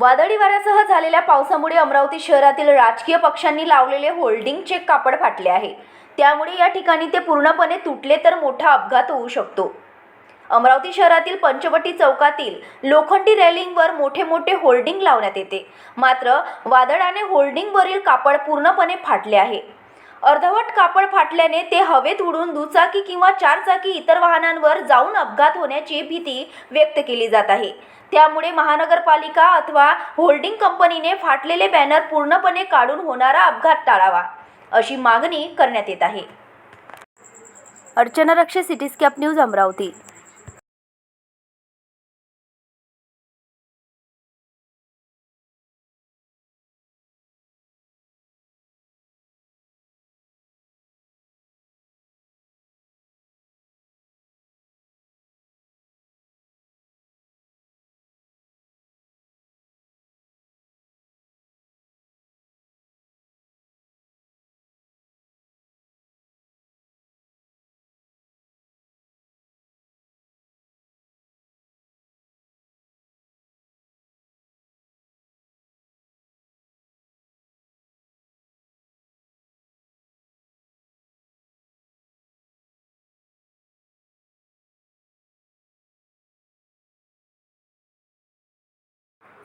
वादळी वाऱ्यासह झालेल्या पावसामुळे अमरावती शहरातील राजकीय पक्षांनी लावलेले होल्डिंगचे कापड फाटले आहे. त्यामुळे या ठिकाणी ते पूर्णपणे तुटले तर मोठा अपघात होऊ शकतो. अमरावती शहरातील पंचवटी चौकातील लोखंडी रेलिंगवर मोठे मोठे होल्डिंग लावण्यात येते. मात्र वादळाने होल्डिंगवरील कापड पूर्णपणे फाटले आहे. अर्धवट कापड फाटल्याने ते हवेत उडून दुचाकी किंवा चारचाकी इतर वाहनांवर जाऊन अपघात होण्याची भीती व्यक्त केली जात आहे. त्यामुळे महानगरपालिका अथवा होल्डिंग कंपनीने फाटलेले बॅनर पूर्णपणे काढून होणारा अपघात टाळावा अशी मागणी करण्यात येत आहे. Archana Rakshe Cityscape news Amravati.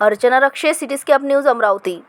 Archana Rakshe Cityscape news Amravati.